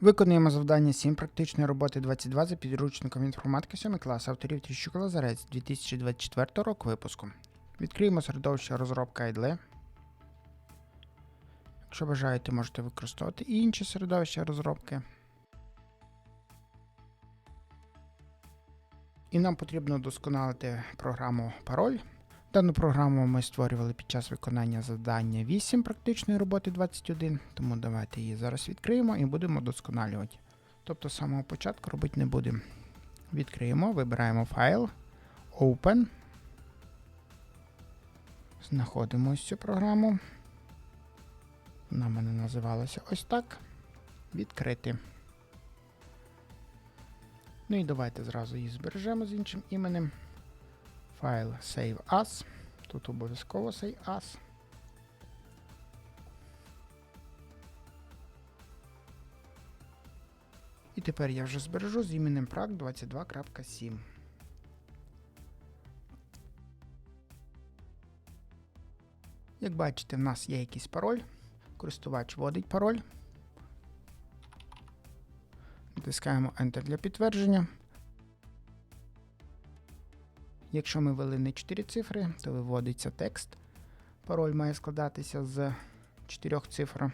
Виконуємо завдання 7 практичної роботи 22 за підручником інформатики 7 клас авторів Тріщук Лазарець 2024 року випуску. Відкриємо середовище розробка IDLE. Якщо бажаєте, можете використовувати і інші середовища розробки. І нам потрібно вдосконалити програму пароль. Дану програму ми створювали під час виконання завдання 8 практичної роботи 21, тому давайте її зараз відкриємо і будемо досконалювати. Тобто з самого початку робити не будемо. Відкриємо, вибираємо файл, Open. Знаходимо ось цю програму. Вона в мене називалася ось так. Відкрити. Ну і давайте зразу її збережемо з іншим іменем. Файл Save As. Тут обов'язково Save As. І тепер я вже збережу з іменем prac 22.7. Як бачите, в нас є якийсь пароль. Користувач вводить пароль. Натискаємо Enter для підтвердження. Якщо ми ввели не 4 цифри, то виводиться текст. Пароль має складатися з 4 цифр.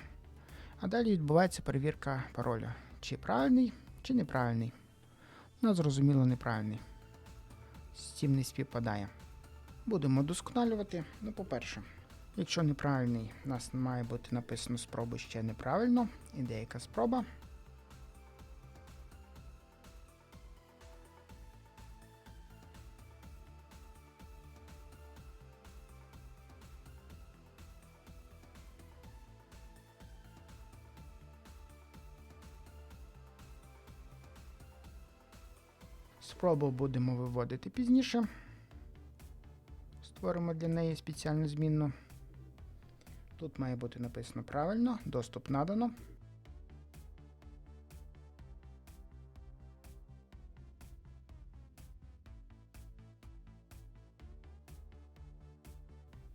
А далі відбувається перевірка пароля. Чи правильний, чи неправильний. У нас зрозуміло неправильний. З цим не співпадає. Будемо удосконалювати. Ну, по-перше, якщо неправильний, у нас має бути написано спроба ще неправильно. І деяка спроба. Спробу будемо виводити пізніше. Створимо для неї спеціальну змінну. Тут має бути написано правильно, доступ надано.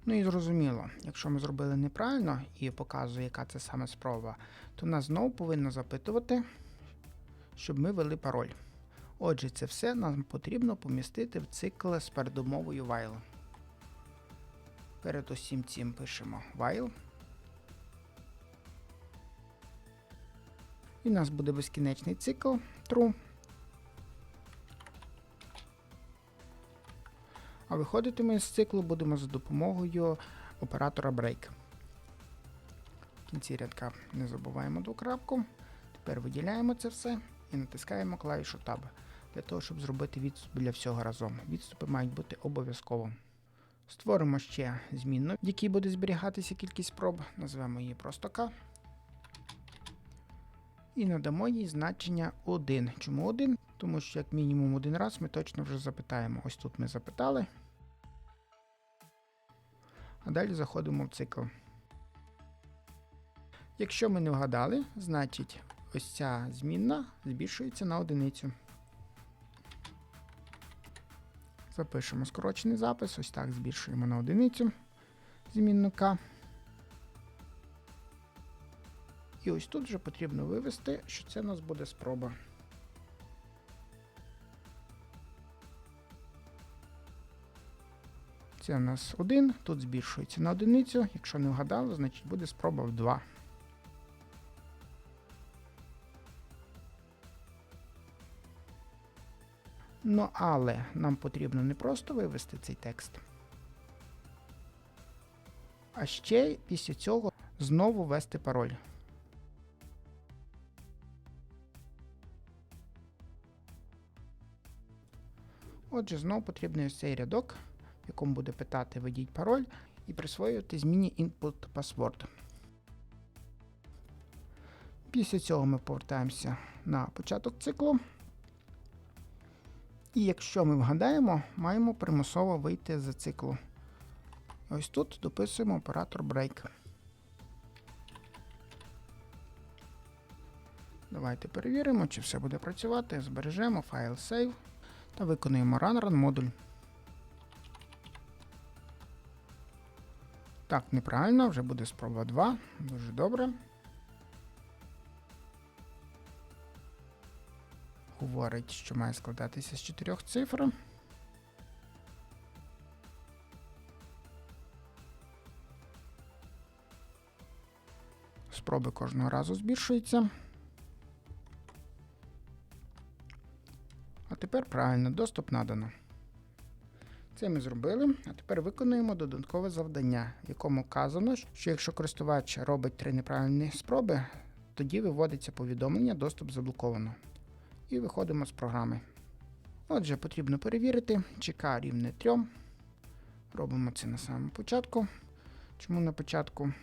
Ну і зрозуміло, якщо ми зробили неправильно і показує, яка це саме спроба, то нас знову повинно запитувати, щоб ми ввели пароль. Отже, це все нам потрібно помістити в цикл з передумовою while. Перед усім цим пишемо while. І у нас буде безкінечний цикл true. А виходити ми з циклу будемо за допомогою оператора break. В кінці рядка не забуваємо двокрапку. Тепер виділяємо це все і натискаємо клавішу Tab для того, щоб зробити відступ для всього разом. Відступи мають бути обов'язково. Створимо ще змінну, в якій буде зберігатися кількість спроб, назвемо її просто К. І надамо їй значення 1. Чому 1? Тому що як мінімум один раз ми точно вже запитаємо. Ось тут ми запитали. А далі заходимо в цикл. Якщо ми не вгадали, значить ось ця змінна збільшується на одиницю. Запишемо скорочений запис, ось так збільшуємо на одиницю змінну К. І ось тут вже потрібно вивести, що це у нас буде спроба. Це у нас 1, тут збільшується на одиницю. Якщо не вгадали, значить буде спроба в 2. Ну, але нам потрібно не просто вивести цей текст, а ще після цього знову ввести пароль. Отже, знову потрібен ось цей рядок, в якому буде питати введіть пароль і присвоювати зміні input password. Після цього ми повертаємося на початок циклу. І якщо ми вгадаємо, маємо примусово вийти з циклу. Ось тут дописуємо оператор break. Давайте перевіримо, чи все буде працювати. Збережемо файл save та виконуємо run run модуль. Так, неправильно, вже буде спроба 2. Дуже добре. Говорить, що має складатися з чотирьох цифр. Спроби кожного разу збільшуються. А тепер правильно, доступ надано. Це ми зробили, а тепер виконуємо додаткове завдання, в якому вказано, що якщо користувач робить три неправильні спроби, тоді виводиться повідомлення доступ заблоковано. І виходимо з програми. Отже, потрібно перевірити, чи К рівне 3. Робимо це на самому початку. Чому на початку?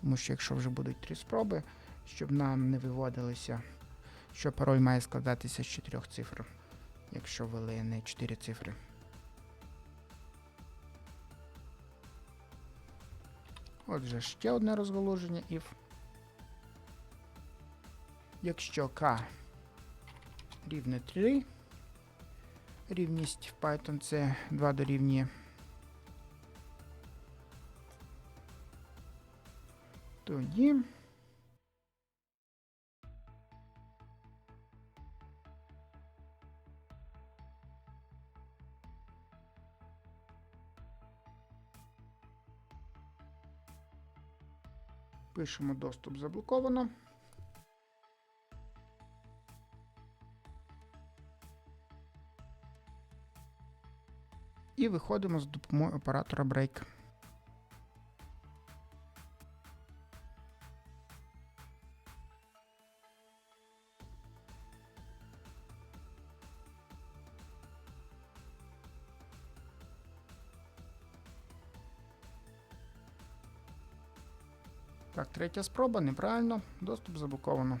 Тому що якщо вже будуть три спроби, щоб нам не виводилося, що пароль має складатися з чотирьох цифр, якщо ввели не 4 цифри. Отже, ще одне розголуження if. Якщо k рівне 3, рівність в Python це 2 дорівнює. Тоді пишемо доступ заблоковано. І виходимо з допомогою оператора Break. Так, третя спроба, неправильно, доступ заблоковано.